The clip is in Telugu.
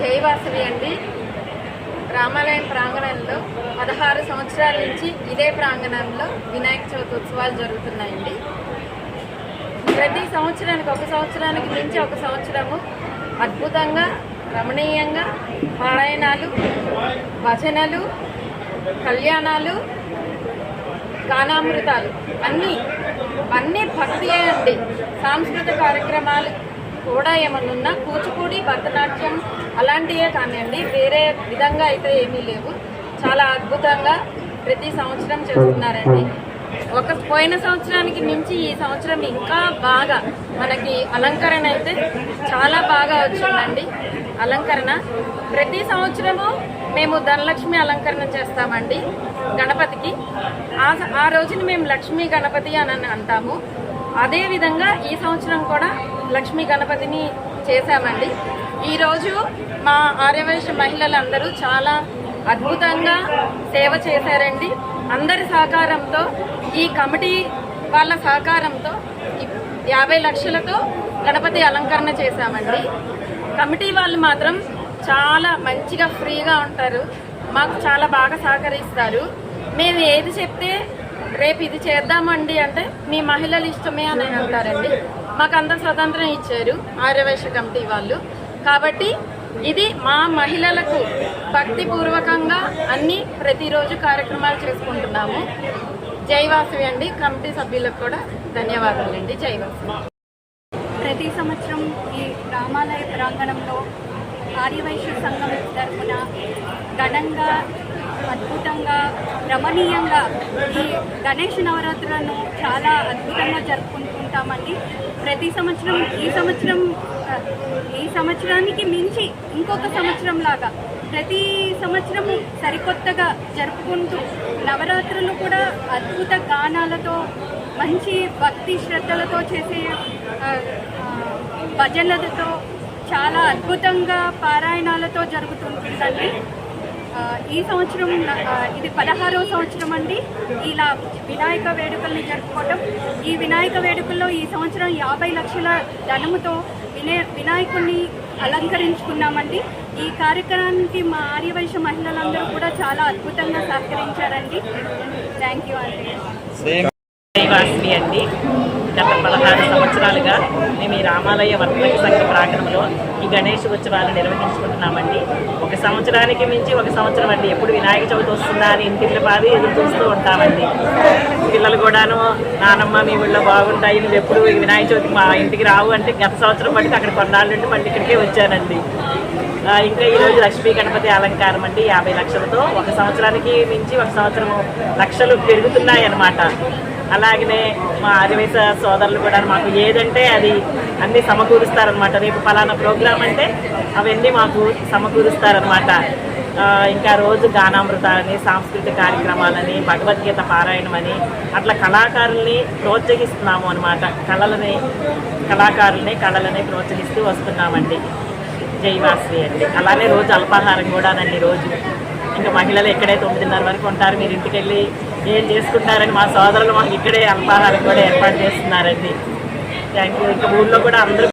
జయవాసవి అండి. రామాలయం ప్రాంగణంలో పదహారు సంవత్సరాల నుంచి ఇదే ప్రాంగణంలో వినాయక చవితి ఉత్సవాలు జరుగుతున్నాయండి. ప్రతి సంవత్సరానికి ఒక సంవత్సరానికి మించి ఒక సంవత్సరము అద్భుతంగా రమణీయంగా పారాయణాలు భజనలు కళ్యాణాలు గానామృతాలు అన్నీ అన్నీ భక్తియే అండి. సాంస్కృతిక కార్యక్రమాలు కూడా ఏమన్నా కూచిపూడి భరతనాట్యం అలాంటివే కానివ్వండి వేరే విధంగా అయితే ఏమీ లేవు. చాలా అద్భుతంగా ప్రతి సంవత్సరం చేస్తున్నారండి. ఒక పోయిన సంవత్సరానికి మించి ఈ సంవత్సరం ఇంకా బాగా మనకి అలంకరణ అయితే చాలా బాగా వచ్చిందండి. అలంకరణ. ప్రతి సంవత్సరము మేము ధనలక్ష్మి అలంకరణ చేస్తామండి గణపతికి. ఆ ఆ రోజున మేము లక్ష్మీ గణపతి అని అంటాము. అదే విధంగా ఈ సంవత్సరం కూడా లక్ష్మీ గణపతిని చేశామండి. ఈరోజు మా ఆర్యవైశ్య మహిళలందరూ చాలా అద్భుతంగా సేవ చేశారండి. అందరి సహకారంతో ఈ కమిటీ వాళ్ళ సహకారంతో యాభై లక్షలతో గణపతి అలంకరణ చేశామండి. కమిటీ వాళ్ళు మాత్రం చాలా మంచిగా ఫ్రీగా ఉంటారు. మాకు చాలా బాగా సహకరిస్తారు. మేము ఏది చెప్తే రేపు ఇది చేద్దామండి అంటే మీ మహిళల ఇష్టమే అని అంటారండి. మాకు అంత స్వతంత్రం ఇచ్చారు ఆర్యవైశ్య కమిటీ వాళ్ళు. కాబట్టి ఇది మా మహిళలకు భక్తిపూర్వకంగా అన్ని ప్రతిరోజు కార్యక్రమాలు చేసుకుంటున్నాము. జైవాసవి అండి. కమిటీ సభ్యులకు కూడా ధన్యవాదాలండి. జైవాసవి ప్రతి సంవత్సరం ఈ రామాలయ ప్రాంగణంలో ఆర్యవైశ్య సంఘం తరఫున ఘనంగా అద్భుతంగా రమణీయంగా ఈ గణేష్ నవరాత్రులను చాలా అద్భుతంగా జరుపుకుంటుంటామండి. ప్రతి సంవత్సరం ఈ సంవత్సరం ఈ సంవత్సరానికి మించి ఇంకొక సంవత్సరం లాగా ప్రతి సంవత్సరం సరికొత్తగా జరుపుకుంటూ నవరాత్రులు కూడా అద్భుత గానాలతో మంచి భక్తి శ్రద్ధలతో చేసే భజనలతో చాలా అద్భుతంగా పారాయణాలతో జరుగుతుంటుందండి. ఈ సంవత్సరం ఇది పదహారవ సంవత్సరం అండి. ఇలా వినాయక వేడుకల్ని జరుపుకోవటం. ఈ వినాయక వేడుకల్లో ఈ సంవత్సరం యాభై లక్షల ధనముతో వినయ వినాయకుడిని అలంకరించుకున్నామండి. ఈ కార్యక్రమానికి మా ఆర్యవైశ్య మహిళలందరూ కూడా చాలా అద్భుతంగా సహకరించారండి. థ్యాంక్ యూ అండి అండి. గత పదహారు సంవత్సరాలుగా మేము ఈ రామాలయ వర్తక సంఘ ప్రాంగణంలో ఈ గణేష్ ఉత్సవాలు నిర్వహించుకుంటున్నామండి. ఒక సంవత్సరానికి మించి ఒక సంవత్సరం అండి. ఎప్పుడు వినాయక చవితి వస్తుందా అని ఇంటికి పాది ఎదురు చూస్తూ ఉంటామండి. పిల్లలు కూడాను నానమ్మ మీ ఊళ్ళో బాగుంటాయి నువ్వు ఎప్పుడు వినాయక చవితి మా ఇంటికి రావు అంటే గత సంవత్సరం పట్టి అక్కడ కొన్నాళ్ళు నుండి మళ్ళీ ఇక్కడికే వచ్చానండి. ఇంకా ఈరోజు లక్ష్మీ గణపతి అలంకారం అండి. యాభై లక్షలతో ఒక సంవత్సరానికి మించి ఒక సంవత్సరం లక్షలు పెరుగుతున్నాయి అన్నమాట అలాగనే మా ఆదివేశ సోదరులు కూడా మాకు ఏదంటే అది అన్నీ సమకూరుస్తారనమాట రేపు ఫలానా ప్రోగ్రామ్ అంటే అవన్నీ మాకు సమకూరుస్తారనమాట ఇంకా రోజు గానామృతాలని సాంస్కృతిక కార్యక్రమాలని భగవద్గీత పారాయణం అని అట్లా కళాకారుల్ని ప్రోత్సహిస్తున్నాము అనమాట కళలని కళాకారుల్ని కళలని ప్రోత్సహిస్తూ వస్తున్నామండి. జైవాశ్రీ అండి. అలానే రోజు అల్పాహారం కూడానండి రోజు. ఇంకా మహిళలు ఇక్కడే తొమ్మిదిన్నర వరకు ఉంటారు మీరు ఇంటికి వెళ్ళి ఏం చేసుకుంటారని మా సోదరులు మాకు ఇక్కడే అల్పాహారం కూడా ఏర్పాటు చేస్తున్నారండి. థ్యాంక్ యూ ఇంకా ఊళ్ళో కూడా అందరూ